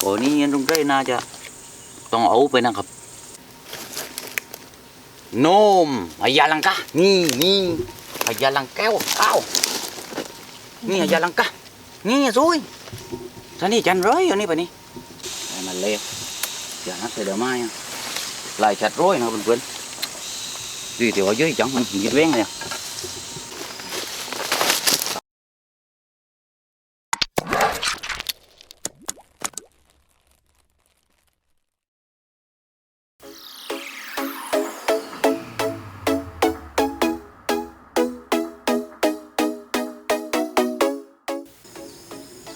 โอ้นี่ตรงใกล้น่าจะต้องเอาไปนะครับ โนมพญาลังกานี่นี่พญาลังแก้วข้าวนี่พญาลังกานี่สวยท่านี่จันร้อยอันนี้ไปนี่ให้มันเละอย่านักเสียเดี๋ยวไม้อะลายชัดร้อยนะเพื่อนๆดีเดี๋ยวเอาเยอะจังมันยิดเว้งเลย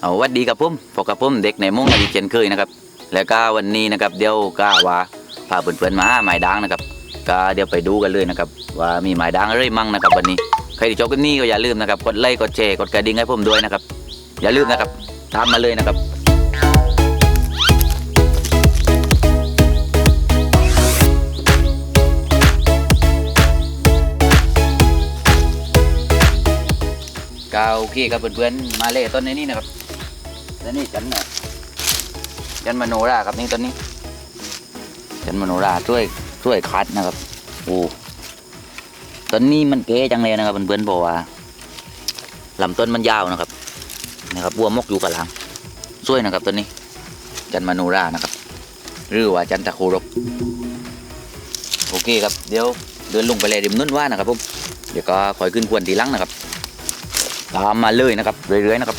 เอาวัดดีกับผมพบกับผมเด็กในม้งอดีเช่นเคยนะครับ แล้วก็วันนี้นะครับเดี๋ยวก็ว่าพาเพื่อนๆมาหาหมายดังนะครับ ก็เดี๋ยวไปดูกันเลยนะครับ ว่ามีหมายดังอะไรมั่งนะครับ วันนี้ใครที่ชอบกันนี้ก็อย่าลืมนะครับกดไลค์กดแชร์กดกระดิ่งให้ผมด้วยนะครับ อย่าลืมนะครับตามมาเลยนะครับก็โอเคครับเพื่อนๆมาเล่ต้นในนี้นะครับ แล้วนี่จันน่ะจันมโนราครับนี่ต้นนี้ จันมโนราช่วยช่วยคัดนะครับโอ้ต้นนี้มันเก๋จังเลยนะครับเพื่อนๆบอกว่าลำต้นมันยาวนะครับนะครับบัวมกอยู่กับหลังช่วยนะครับต้นนี้ จันมโนรานะครับ หรือว่าจันตะโครบโอเคครับเดี๋ยวเดินลงไปเลยริมนุ่นว่านะครับผมเดี๋ยวก็คอยขึ้นควนทีลังนะครับ ตามมาเลยนะครับเรื่อยๆนะครับ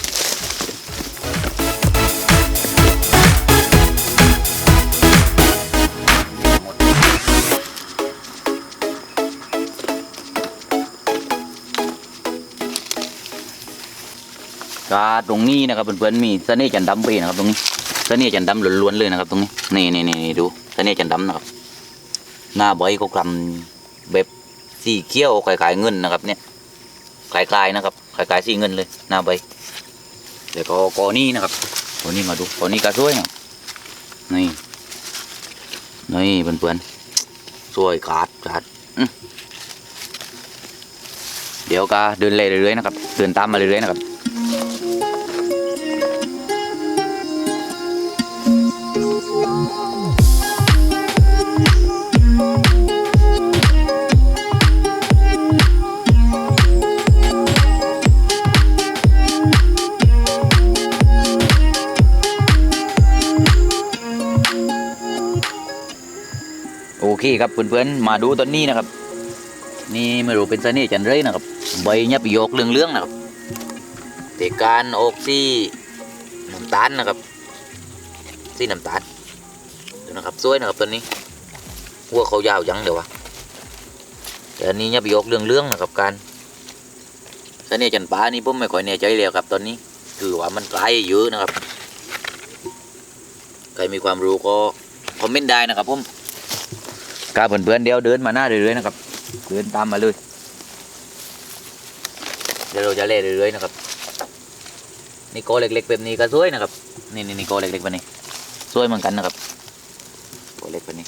ก็ตรงนี้นะครับเพื่อนๆมีเสน่ห์จันดำไปนะครับตรงนี้เสน่ห์จันทร์ดำล้วนๆเลยนะครับ ตรงนี้นี่นี่นี่ดูเสน่ห์จันทร์ดำนะครับ หน้าใบก็กลำแบบสีเขียวคล้ายๆเงินนะครับ เนี่ยคล้ายๆนะครับคล้ายๆสีเงินเลยหน้าใบเดี๋ยวก็กอนี้นะครับกอนี้มาดูกอนี้ก็สวยนะนี่นี่เพื่อนๆสวยขาดขาดเดี๋ยวก็เดินเลยเรื่อยๆนะครับ เดินตามมาเรื่อยๆนะครับ เคครับเพื่อนๆมาดูต้นนี้นะครับ นี่ไม่รู้เป็นเสน่ห์จันไรนะครับ ใบยับโยกเรื่องๆนะครับแต่การออกสีน้ำตาลนะครับสีน้ำตาลดูนะครับสวยนะครับต้นนี้หัวเขายาวยังเดี๋ยววะแต่อันนี้ยับโยกเรื่องๆนะครับการเสน่ห์จันป้านี่ผมไม่ค่อยแน่ใจแล้วครับตอนนี้คือว่ามันไกลเยอะนะครับ ใครมีความรู้ก็คอมเมนต์ได้นะครับผม กาเพื่อนๆเดี๋ยวเดินมาหน้าเรื่อยๆนะครับ เดินตามมาเลย เดี๋ยวเราจะเล่เรื่อยๆนะครับ นี่โกเล็กๆแบบนี้ก็สวยนะครับ นี่นี่นี่โกเล็กๆแบบนี้สวยเหมือนกันนะครับโกเล็กแบบนี้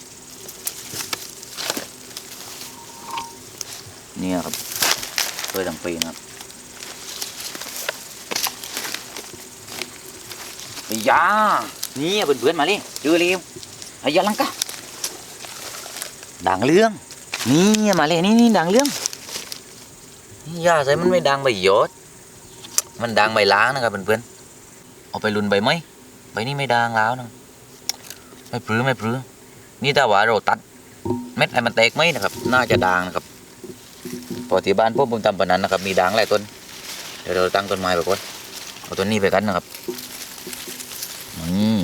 เนี่ยครับสวยทั้งปีนะครับอ้ยานี่เพื่อนๆมาเลยดูเร็วไอ้ยาลังกา ด่างเรื่อง นี่มาเลยนี่นี่ด่างเรื่องนี่ยาใส่มันไม่ด่างใบหยดมันด่างใบล้างนะครับเพื่อนๆเอาไปลุนใบไหมใบนี้ไม่ด่างแล้วนะไม่ปลื้อไม่ปลื้อนี่ถ้าว่าเราตัดเม็ดให้มันแตกไหมนะครับ น่าจะด่างนะครับพอที่บ้านพวกผมทำปานนั้นนะครับ มีด่างหลายต้นเดี๋ยวเราตั้งต้นไม้ไปก่อนเอาต้นนี้ไปกันนะครับอืม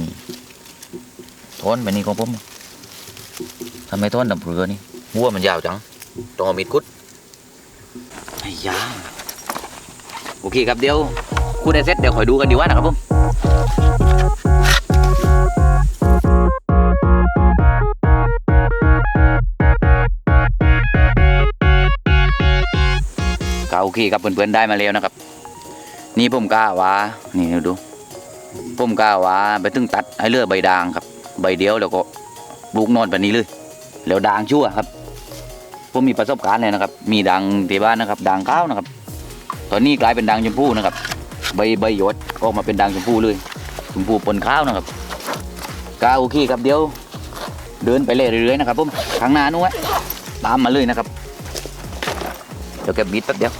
ทนแบบนี้ของผม ทำไมต้นดำเปลือนี่หัวมันยาวจังต้องเอามีดคุดไอ้ยาโอเคครับเดี๋ยวคุดได้เสร็จเดี๋ยวคอยดูกันดีกว่านะครับผมก็โอเคครับเพื่อนๆได้มาแล้วนะครับ นี่ผมกล้าว่านี่ดูผมกล้าว่าไปตึงตัดให้เลือใบด่างครับ ใบเดียวแล้วก็ปลูกนอนแบบนี้เลย แล้วด่างชั่วครับผมมีประสบการณ์เลยนะครับ มีด่างที่บ้านนะครับด่างขาวนะครับ ตอนนี้กลายเป็นด่างชมพูนะครับ ใบใบหยดออกมาเป็นด่างชมพูเลยชมพูปนข้าวนะครับก้าโอเคครับเดี๋ยว เดินไปเรื่อยๆนะครับผมข้างหน้านู้นตามมาเลยนะครับเดี๋ยวแกบิดแป๊บเดียว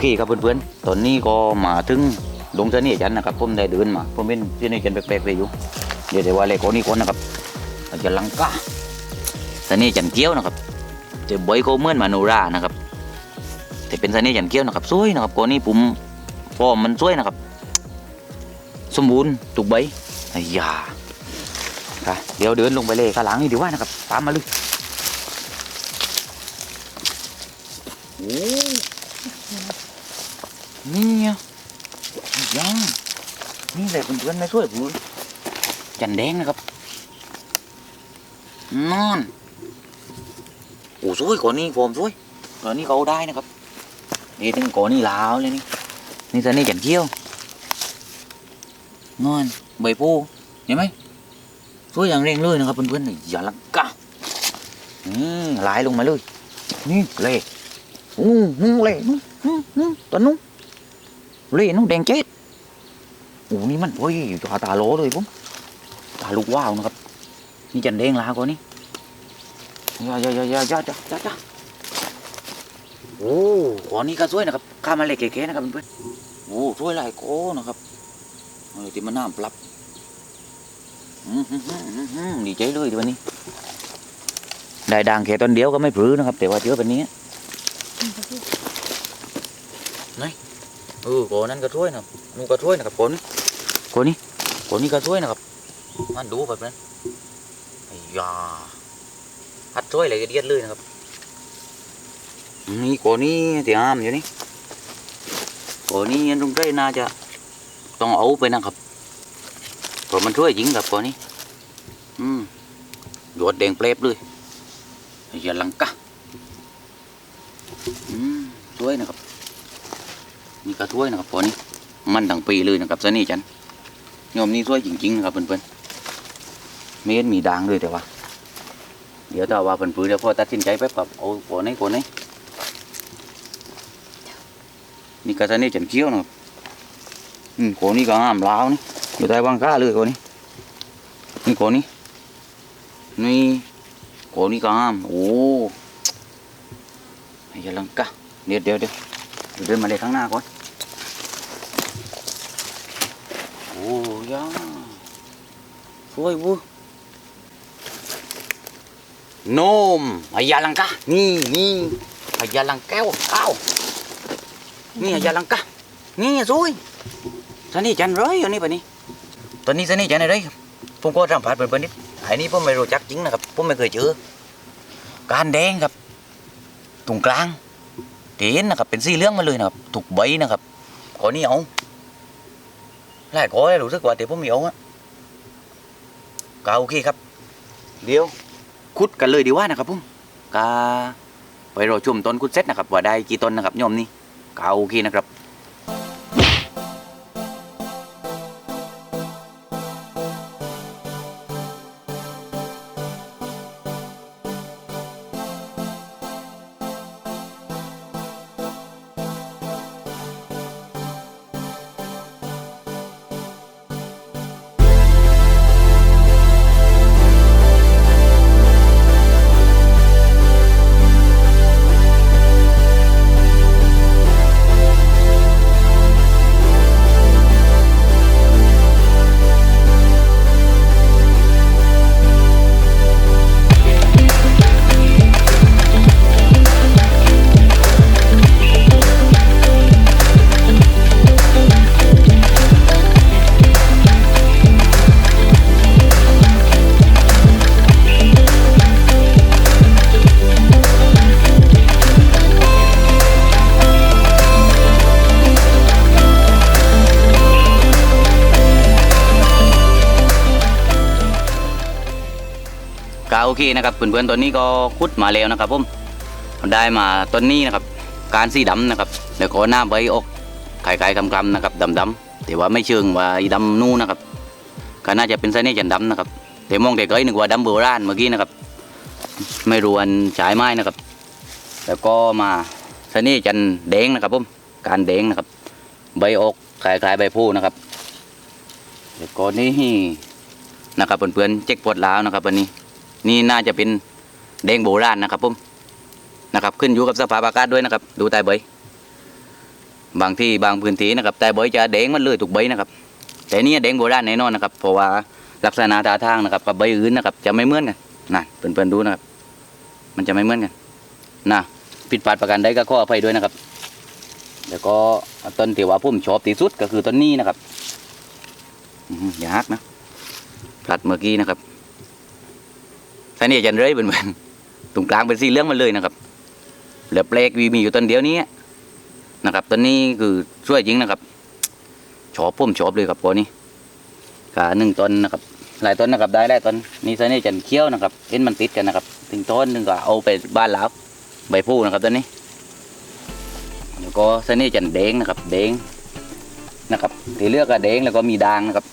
เคครับเพื่อนๆ ตอนนี้ก็มาถึงลงเสน่ห์จันนะครับผมได้เดินมาผมเป็นเสน่ห์จันแปลกๆไปอยู่เดี๋ยวเดี๋ยวว่าอะไรก่อนนี้ก่อนนะครับอาจจะลังกาเสน่ห์จันเกี้ยวนะครับจะบอยเขาเมื่อนมาโนรานะครับแต่เป็นเสน่ห์จันเกี้ยวนะครับสวยนะครับก่อนนี้ผมฟอมมันสวยนะครับ สมบูรณ์ถูกใบไอ้ยาค่ะเดี๋ยวเดินลงไปเลยข้างหลังนี่ดีว่านะครับตามมาเลยโอ้ นี่ไงยังนี่แหละเพื่อนๆนะช่วยผมจันแดงนะครับนอนโอ้สวยก่อนนี้ผมสวยก่อนนี้เขาเอาได้นะครับนี่ถึงก่อนนี้ลาวเลยนี่นี่ตอนนี้จันเกี้ยวนอนใบปูเห็นไหมสวยอย่างเร่งเลยนะครับเพื่อนๆนี่อย่าลังกะนี่ไหลลงมาเลยนี่เลยอู้หูเลยนู้นนู้นนู้นตอนนู้น เล่นน้องแดงเจ็ดโอ้นี่มันโอ้ยตาตาโลเลยผมตาลูกว้าวนะครับ นี่จันแดงลาก่อนนี่ยายายายายาจ้าจ้าจ้าโอ้ขอนี้ก็สวยนะครับข้ามาเล็กแก่ๆนะครับเพื่อนโอ้สวยหลายโกนะครับเออที่มันน้ำปรับอืมฮึ่มฮึ่มฮึ่มดีใจเลยทีวันนี้ ได้ดังแค่ตอนเดียวก็ไม่พื้นะครับ แต่ว่าเยอะแบบนี้ เออโกนั้นก็ช่วยนะครับนูนก็ช่วยนะครับโกนี้โกนี้โกนี้ก็ช่วยนะครับมันดูแบบนั้นไอ้ยาฮัดช่วยอะไรก็เดียดเลยนะครับนี่โกนี้ที่อ้ามอยู่นี่โกนี้ยันตรงใกล้น่าจะต้องเอาไปนะครับเพราะมันช่วยจริงครับโกนี้ อืมหยดแดงเปลบเลยไอ้ยาลังกะอืมช่วยนะครับ นี่ก็ถ้วยนะครับพอนี้มันทั้งปีเลยนะครับสนี่จันยมนี่ถ้วยจริงๆนะครับเพื่อนๆเม็ดมีด่างเลยแต่ว่า เดี๋ยวถ้าว่าเพื่อนๆเดี๋ยวพ่อตัดสินใจแป๊บกับเอาโกนไหนโกนไหนนี่ก็สนี่จันเคี้ยวนะครับอืมโกนี่ก็งามลาวนี่อยู่ใต้วางก้าเลยโกนี่นี่โกนี่นี่โกนี่ก็งามโอ้ไอ้ยาลังกะเดี๋ยวเดี๋ยวเดี๋ยวเดินมาเลยข้างหน้าก่อน โอ้ ยาสวยวูโนมอายาลังกานี่นี่อายาลังแก้วก้าวนี่อายาลังกานี่สวยสนี่จันร้อยอยู่นี่ปะนี่ตอนนี้สนี่จันอะไรผมก็สัมผัสเปิ่นๆนิดไอ้นี่ผมไม่รู้จักจริงนะครับผมไม่เคยเจอการแดงครับตรงกลางเห็นนะครับเป็นสีเหลืองมาเลยนะครับถูกใบนะครับขอนี่เอา หลายขอให้รู้สึกว่าเต่ผมไม่เอาอะก็โอเคครับ เดี๋ยวคุดกันเลยดีว่านะครับพุ่มกาไปรอชมต้นคุดเสร็จนะครับว่าได้กี่ต้นนะครับโยมนี่ก็โอเคนะครับ เคนะครับเพื่อนๆตอนนี้ก็ขุดมาแล้วนะครับผมได้มาต้นนี้นะครับ การสีดำนะครับแล้วก็หน้าใบออกคล้ายๆกำๆนะครับดำๆแต่ว่าไม่เชิงว่าอีดำนู่นนะครับก็น่าจะเป็นไซเน่จันดำนะครับแต่มองแต่ไกลนึกว่าดำโบราณเมื่อกี้นะครับ ไม่รวนฉายไม้นะครับ แล้วก็มาไซเน่จันแดงนะครับผมการแดงนะครับ ใบอกคล้ายๆใบพูนะครับแล้วก็นี่นะครับเพื่อนๆเจ๊กปวดล้าวนะครับวันนี้ นี่น่าจะเป็นแดงโบราณนะครับผมนะครับ ขึ้นอยู่กับสภาพอากาศด้วยนะครับ ดูใต้ใบบางที่บางพื้นที่นะครับใต้ใบจะแดงมันเลยถูกใบนะครับ แต่นี่แดงโบราณแน่นอนนะครับ เพราะว่าลักษณะท่าทางนะครับกับใบอื่นนะครับ จะไม่เหมือนกันน่ะเพื่อนๆดูนะครับ มันจะไม่เหมือนกันนะผิดพลาดประการใดก็ขออภัยด้วยนะครับแล้วก็ต้นที่ว่าผมชอบที่สุดก็คือต้นนี้นะครับอืมอย่าฮักนะพลัดเมื่อกี้นะครับ สนี่จันเลยเป็นตรงกลางเป็นสีเหลืองมันเลยนะครับเหลือแปลกวีมีอยู่ต้นเดียวนี้นะครับต้นนี้คือช่วยจริงนะครับชอบผมชอบเลยครับตัวนี้ขาหนึ่งต้นนะครับหลายต้นนะครับได้หลายต้นนี่สนี่จันเคี้ยวนะครับเอ็นมันติดกันนะครับ ถึงต้นหนึ่งก็เอาไปบ้านแล้วใบพูนะครับต้นนี้แล้วก็ส้นนี้จันแดงนะครับแดงนะครับที่เลือกก็แดงแล้วก็มีด่างนะครับ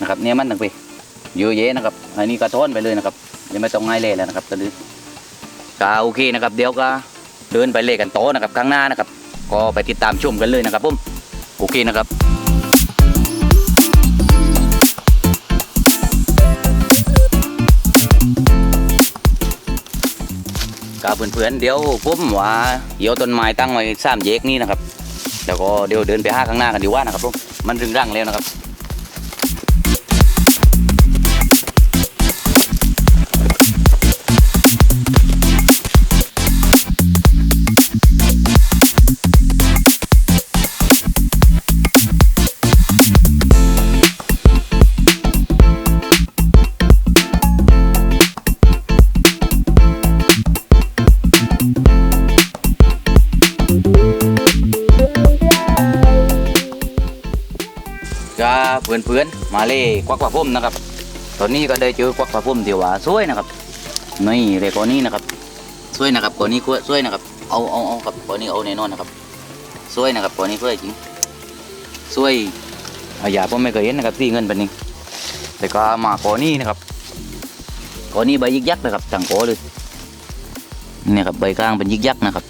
นะครับเนี่ยมันต่างไปเยอะแยะนะครับ อันนี้ก็ท้อนไปเลยนะครับ ยังไม่ต้องง่ายเลยแล้วนะครับตอนนี้ก็โอเคนะครับ เดี๋ยวก็เดินไปเล่กันโตอนะครับข้างหน้านะครับ ก็ไปติดตามชมกันเลยนะครับผมโอเคนะครับกับเพื่อนๆเดี๋ยวผมว่าเดี๋ยวต้นไม้ตั้งไว้สามแยกนี่นะครับ แล้วก็เดี๋ยวเดินไปห้าข้างหน้ากันดีกว่านะครับผมมันรึงรังแล้วนะครับ พื่อนเพื่อนๆมาเล่ควักปลาพุ่มนะครับ ตอนนี้ก็ได้เจอควักปลาพุ่มที่ว่าสวยนะครับนี่เด็กคนนี้นะครับสวยนะครับคนนี้สวยนะครับ เอาเอาเอาครับคนนี้เอาแน่นอนนะครับสวยนะครับคนนี้สวยจริงสวยอาอย่าผมไม่เคยเห็นนะครับที่เงินเป็นนี้แต่ก็มาคนนี้นะครับคนนี้ใบยิกยักษ์นะครับจังโกเลยนี่ครับใบกลางเป็นยิกยักษ์นะครับ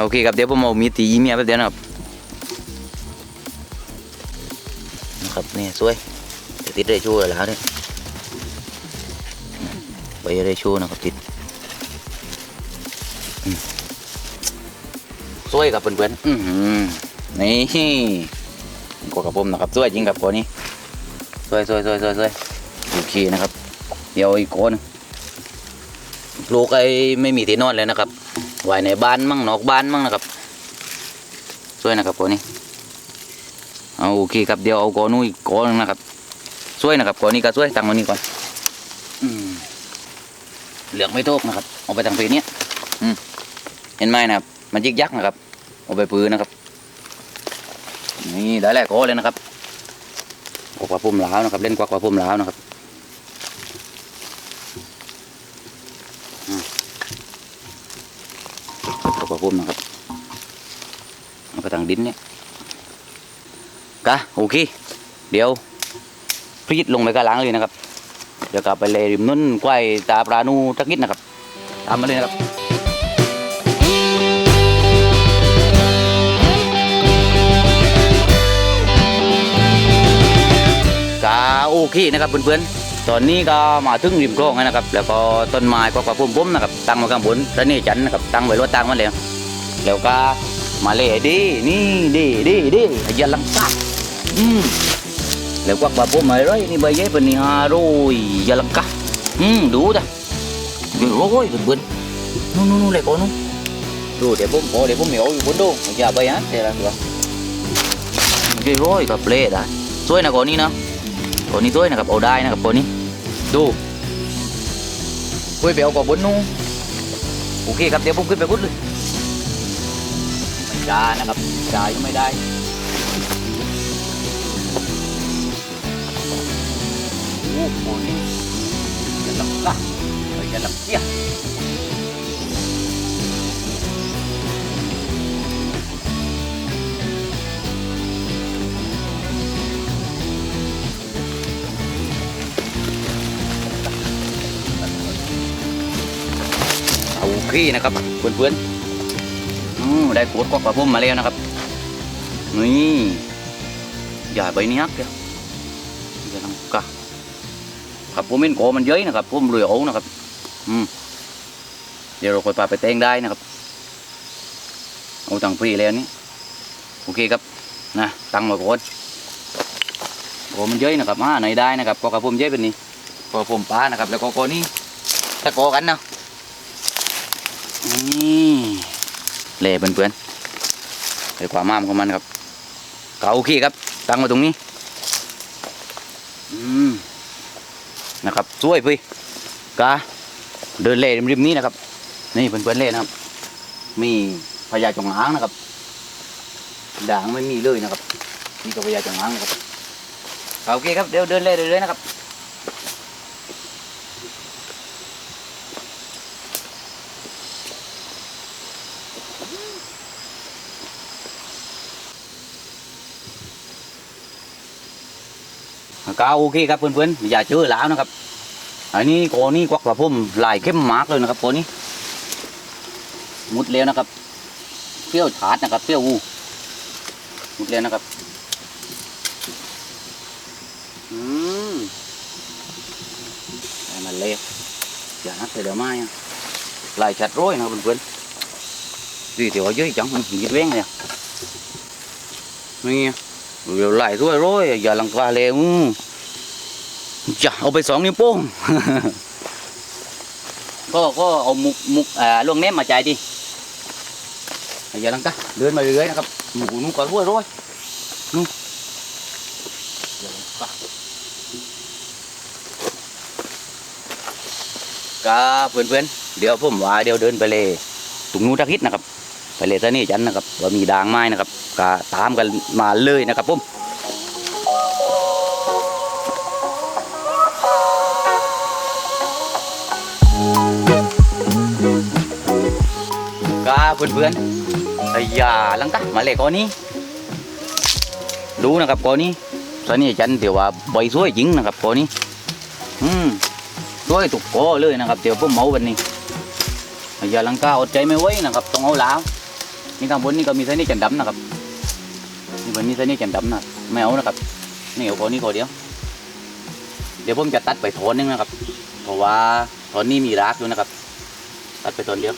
โอเคครับเดี๋ยวผมเอามีดตีเมียแป๊บเดียวนะครับ นะครับนี่สวยจะติดเรชูแล้วเนี่ยใบเรชูนะครับติดอืมสวยครับเพื่อนๆอื้อหือนี่กดกับผมนะครับสวยจริงครับคนนี้สวยสวยสวยสวยสวยโอเคนะครับ เดี๋ยวอีกคนงลูกไอ้ไม่มีที่นอนเลยนะครับไว้ในบ้านมั่งนอกบ้านมั่งนะครับสวยนะครับคนนี้ เอาโอเคครับเดี๋ยวเอาก้อนนู้นอีกก้อนหนึงนะครับช่วยนะครับก้อนนี้ก็ช่วยตั้งวันนี้ก่อนเหลืองไม่โตกนะครับเอาไปตังปีนี้เห็นไหมนะครับ มันยิกยักนะครับ เอาไปปืนนะครับ นี่ได้แล้วก้อนเลยนะครับกวักปลาพุ่มล้าวนะครับ เล่นกวักปลาพุ่มล้าวนะครับกวักปลาพุ่มนะครับเอาไปตังดินเนี่ยะโอเค เดี๋ยวพรีดลงไปกระล้างเลยนะครับ เดี๋ยวกลับไปเลยริมนุ่นควยตาปลานูตะกิดนะครับตามมาเลยนะครับกะโอเคนะครับเพื่อนๆ ตอนนี้ก็มาถึงริมคลองแล้วนะครับ แล้วก็ต้นไม้ก็กว่าพุ่มๆนะครับ ตั้งมาข้างบนแล้วนี่จันทร์นะครับ ตั้งไว้รถตั้งมาแล้วแล้วก็มาเลยดีนี่ดีดีดีอย่าลังกา อืมแล้วกวักบาพุ่มอะไรนี่ใบใหญ่เป็นนี่ฮาโรยยาลังกาอืมดูจ้ะดูโอ้ยเบิ่นนู่นนู่นเลยก่อนนู่นดูเดี๋ยวผมโอ้เดี๋ยวผมเหนียวอยู่บนดูอย่าไปฮะเดี๋ยวละตัวเดี๋ยวโอ้ยกับเละได้สวยนะก่อนนี้นะก่อนนี้สวยนะครับเอาได้นะครับก่อนนี้ดูคุยไปเอาก่อนบนนู่นโอเคครับเดี๋ยวผมขึ้นไปบนเลยไม่จ้านะครับจ่ายก็ไม่ได้ kukunin. Galak ka. May galak siya. โอเคนะครับเพื่อนๆได้โคตรกว่าพุ่มมาแล้วนะครับ นี่ใหญ่ใบนี้ครับ ครับผมเห็นโกมันเย้ยนะครับผมรวยเอานะครับ อืมเดี๋ยวเราค่อยพาไปแตงได้นะครับ เอาตังฟรีแล้วนี่โอเคครับนะตังค์มาก่อนโกมันเย้ยนะครับมาไหนได้นะครับก็กระผมเย้ยเป็นนี่ก็ผมป้านะครับ แล้วก็โกนี่ตะโกกันเนาะนี่เล่เพื่อนๆไปความมามของมันครับเกาโอเคครับ ตังมาตรงนี้ อืม นะครับสวยพี่กาเดินเล่ริมนี้นะครับ นี่เพื่อนๆเล่นะครับ มีพญาจงอางนะครับ ด่างไม่มีเลยนะครับนี่ก็พญาจงอางนะครับเอาโอเคครับเดี๋ยวเดินเล่เรื่อยๆนะครับ ก็โอเคครับเพื่อนๆอย่าเจอแล้วนะครับ อันนี้โกนี่กวักกระพุ่มลายเข้มมากเลยนะครับโกนี้ มุดแล้วนะครับเปรี้ยวฉาดนะครับเปรี้ยวอูมุดแล้วนะครับอืมมันเละอย่านักเลยเดี๋ยวไม่ลายชัดร้อยนะเพื่อนๆดีเดี๋ยวเอาเยอะจังมันยิดเว้งเลยนี่เดี๋ยวไหลด้วยร้อยอย่าลังกาเลยอืม จะเอาไปสองนิ้วโป้งก็ก็เอามุกมุกอ่าลวงเน้มมาจ่ายดิอย่าลังกาเดินมาเรื่อยๆนะครับหมูนุ่งก็ร้อยร้อยนู่นอย่งกากาเพื่อนๆเดี๋ยวผมว่าเดี๋ยวเดินไปเลยตรงนู้ทักฮิตนะครับไปเลยซะนี่จันนะครับว่ามีด่างไม้นะครับก็ตามกันมาเลยนะครับผม เพื่อนๆไอ้ยาลังกะมาเลยก้อนนี้ ดูนะครับก้อนนี้ซะนี่จันเดี๋ยวว่าใบสวยจริงนะครับก้อนนี้ อืมสวยถูกกอเลยนะครับเดี๋ยวผมเมาวันนี้ไอ้ยาลังกาอดใจไม่ไหวนะครับต้องเอาแล้วนี่ข้างบนนี่ก็มีไซนี่จันดำนะครับนี่บนนี้ไซนี่จันดำนะไม่เอานะครับนี่เอาคนนี้คนเดียว เดี๋ยวผมจะตัดไปโทนนึงนะครับ เพราะว่าโทนนี้มีรากอยู่นะครับตัดไปโทนเดียว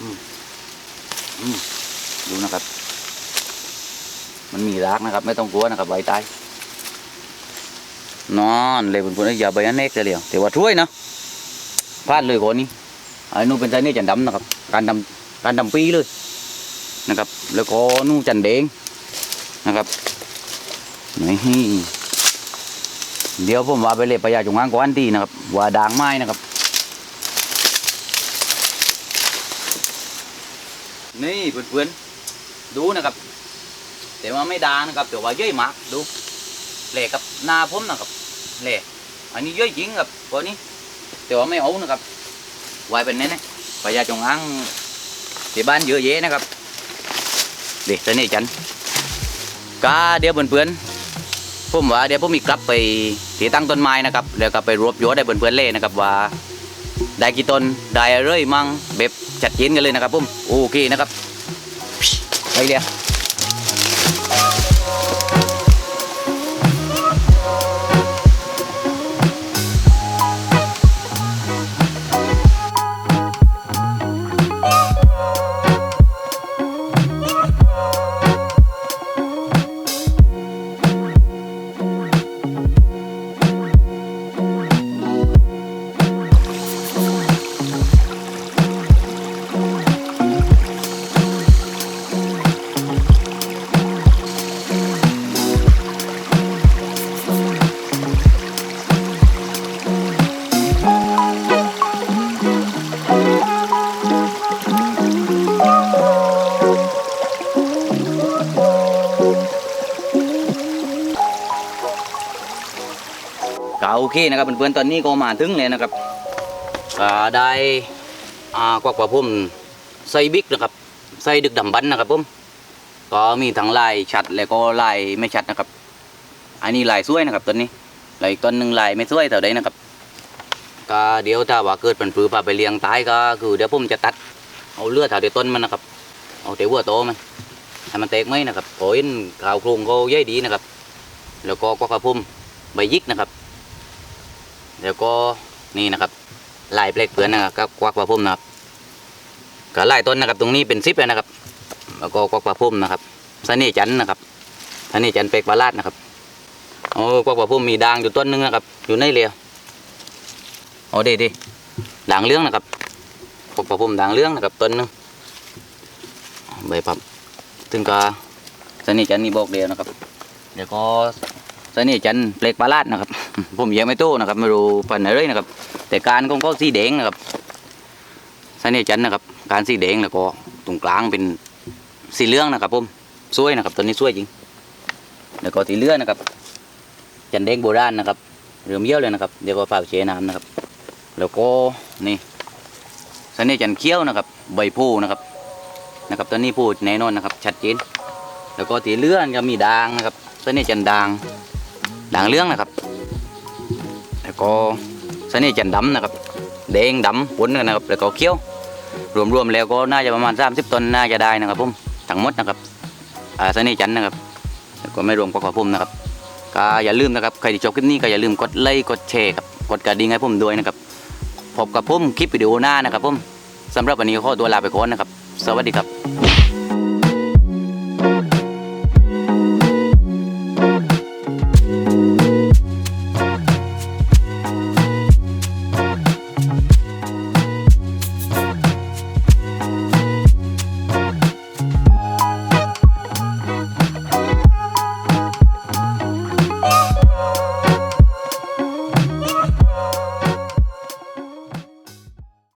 อืมอืม ดูนะครับ มันมีรากนะครับ ไม่ต้องกลัวนะครับใบตายนอนเลยเป็นคนอย่าใบอันเล็กเลยเดียวแต่ว่าช่วยนะพลาดเลยคนนี้ไอ้นู่นเป็นไซนี่จันดำนะครับ การดำการดำปีเลยนะครับ แล้วก็นู่นจันแดงนะครับนี่เดี๋ยวผมว่าไปเลยพญาจงอางกวนทีนะครับว่าด่างไม้นะครับ นี่เพื่อนๆดูนะครับ แต่ว่าไม่ด่านะครับ แต่ว่าเยอะมากดูเหล่กับหนาผมนะครับเหล่อันนี้เยอะจริงครับตัวนี้ แต่ว่าไม่เอานะครับไว้เป็นแน่ๆพญาจงอางที่บ้านเยอะแยะนะครับเด็กตอนนี้จันก็เดี๋ยวเพื่อนๆผมว่าเดี๋ยวผมมีกลับไปที่ตั้งต้นไม้นะครับแล้วก็ไปรวบยอดได้เพื่อนๆเล่นะครับว่า ได้กี่ต้นได้อะไรมั่งแบบจัดเจนกันเลยนะครับผมโอเคนะครับไปเลย เคนะครับเพื่อนๆตอนนี้ก็มาถึงเลยนะครับได้อ่ากวักว่าผมใส่บิ๊กนะครับใส่ดึกดำบันนะครับผมก็มีทั้งลายชัดแล้วก็ลายไม่ชัดนะครับ อันนี้ลายสวยนะครับต้นนี้ลายอีกต้นหนึ่งลายไม่สวยแต่าใดนะครับก็เดี๋ยวถ้าว่าเกิดเป็นปลือพาไปเลี้ยงตายก็คือเดี๋ยวผมจะตัดเอาเลือดถาเดียวต้นมันนะครับ เอาแต่หัวโตมันให้มันแตกไหมนะครับโอ้ยข่าวโครงเขาใหญ่ดีนะครับ แล้วก็กวากกระพุ่มใบยิกนะครับ แล้วก็นี่นะครับลายเปลกเปลือนนะครับก็กวักกระพุ่มนะครับก็ลายต้นนะครับ ตรงนี้เป็นซิปเลยนะครับ แล้วก็กวักกระพุ่มนะครับสนีจันนะครับสนีจันเปลกปลาลาดนะครับโอ้กวักกระพุ่มมีด่างอยู่ต้นหนึงนะครับ อยู่ในเรียวโอ้ดีดีด่างเรื่องนะครับกวักกระพุ่มด่างเรื่องนะครับต้นหนึงใบพับถึงก็สนีจันนี่บอกเดียวนะครับเดี๋ยวก็ สนีจันเปลกปลาลาดนะครับ ผมยังไม่โตนะครับไม่รู้ปันไหนเลยนะครับ แต่การของเขาสีแดงนะครับสนีจันนะครับ การสีแดงแล้วก็ตรงกลางเป็นสีเหลืองนะครับผมสวยนะครับตัวนี้สวยจริง แล้วก็สีเหลืองนะครับ จันแดงโบราณนะครับเริ่มเยี่ยวเลยนะครับเดี๋ยวก็ฝากเชน้ำนะครับ แล้วก็นี่สนีจันเขี้ยวนะครับ ใบโพนะครับนะครับตัวนี้พูดแน่นอนนะครับ ชัดเจนแล้วก็สีเลืองก็มีด่างนะครับสนีจันด่าง ด่างเหลืองนะครับ แล้วก็สนีจันทร์ดำนะครับแดงดำปนกันนะครับแล้วก็เขี้ยว รวมๆแล้วก็น่าจะประมาณ 30 ต้นน่าจะได้นะครับผมทั้งหมดนะครับอ่าสนีจันนะครับแล้วก็ไม่รวมกับขอพุ่มนะครับก็อย่าลืมนะครับใครที่ชอบคลิปนี้ก็อย่าลืมกดไลค์กดแชร์ครับกดกระดิ่งให้ผมด้วยนะครับพบกับผมคลิปวิดีโอหน้านะครับผมสำหรับวันนี้ขอตัวลาไปก่อนนะครับ สวัสดีครับ